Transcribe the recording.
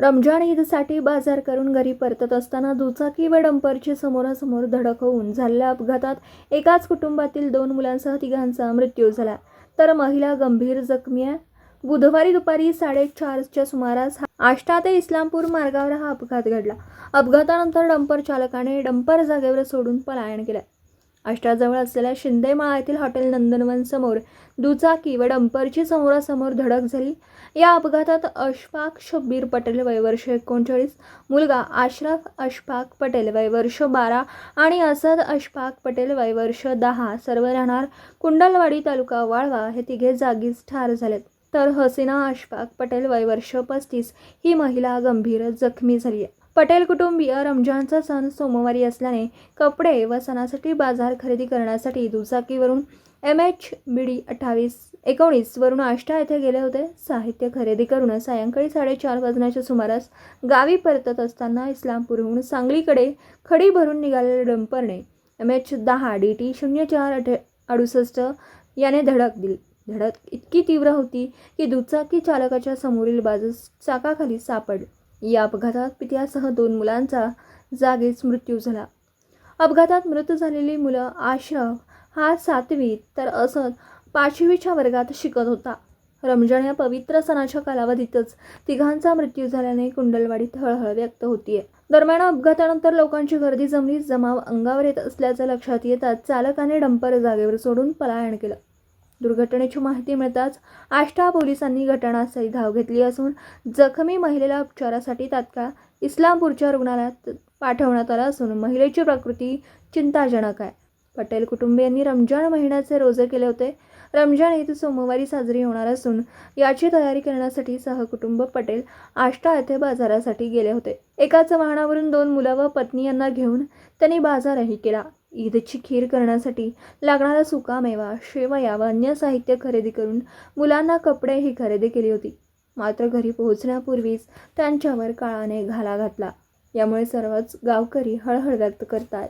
रमजान ईदसाठी बाजार करून घरी परतत असताना दुचाकी व डंपरची समोरासमोर धडक होऊन झालेल्या अपघातात एकाच कुटुंबातील दोन मुलांसह तिघांचा मृत्यू झाला. तर महिला गंभीर जखमी आहे. बुधवारी दुपारी साडेचारच्या सुमारास हा- आष्टा ते इस्लामपूर मार्गावर हा अपघात घडला. अपघातानंतर डंपर चालकाने डंपर जागेवर सोडून पलायन केलं. आष्टाजवळ असलेल्या शिंदेमाळा येथील हॉटेल नंदनवन समोर दुचाकी व डंपरची समोरासमोर धडक झाली. या अपघातात अशफाक शब्बीर पटेल वयवर्ष एकोणचाळीस मुलगा आशराफ अशफाक पटेल वयवर्ष बारा आणि असद अशफाक पटेल वयवर्ष दहा सर्व राहणार कुंडलवाडी तालुका वाळवा हे तिघे जागीच ठार झालेत. तर हसीना अशफाक पटेल वयवर्ष पस्तीस ही महिला गंभीर जखमी झाली आहे. पटेल कुटुंबीय रमजानचा सण सोमवारी असल्याने कपडे व सणासाठी बाजार खरेदी करण्यासाठी दुचाकीवरून एम एच बी डी अठ्ठावीस एकोणीस वरून आष्टा येथे गेले होते. साहित्य खरेदी करून सायंकाळी साडेचार वाजण्याच्या सुमारास गावी परतत असताना इस्लामपूरहून सांगलीकडे खडी भरून निघालेले डंपरने एम एच दहा डी टी शून्य चार अठ अडुसष्ट याने धडक दिली. धडक इतकी तीव्र होती की दुचाकी चालकाच्या समोरील बाजूस चाकाखाली सापडली. या अपघातात पित्यासह दोन मुलांचा जागीच मृत्यू झाला. अपघातात मृत झालेली मुलं आश्रफ हा सातवीत तर असत पाचवीच्या वर्गात शिकत होता. रमजान या पवित्र सणाच्या कालावधीतच तिघांचा मृत्यू झाल्याने कुंडलवाडीत हळहळ व्यक्त होतीये. दरम्यान अपघातानंतर लोकांची गर्दी जमली जमाव अंगावर येत असल्याचं लक्षात येताच चालकाने डंपर जागेवर सोडून पलायन केलं. दुर्घटनेची माहिती मिळताच आष्टा पोलिसांनी घटनास्थळी धाव घेतली असून जखमी महिलेला उपचारासाठी तात्काळ इस्लामपूरच्या रुग्णालयात पाठवण्यात आलं असून महिलेची प्रकृती चिंताजनक आहे. पटेल कुटुंबियांनी रमजान महिन्याचे रोजे केले होते. रमजान ईद सोमवारी साजरी होणार असून याची तयारी करण्यासाठी सहकुटुंब पटेल आष्टा येथे बाजारासाठी गेले होते. एकाच वाहनावरून दोन मुलं व पत्नी यांना घेऊन त्यांनी बाजारही केला. ईदची खीर करण्यासाठी लागणारा सुकामेवा शेवया व अन्य साहित्य खरेदी करून मुलांना कपडेही खरेदी केली होती. मात्र घरी पोहोचण्यापूर्वीच त्यांच्यावर काळाने घाला घातला. यामुळे सर्वच गावकरी हळहळ व्यक्त करतात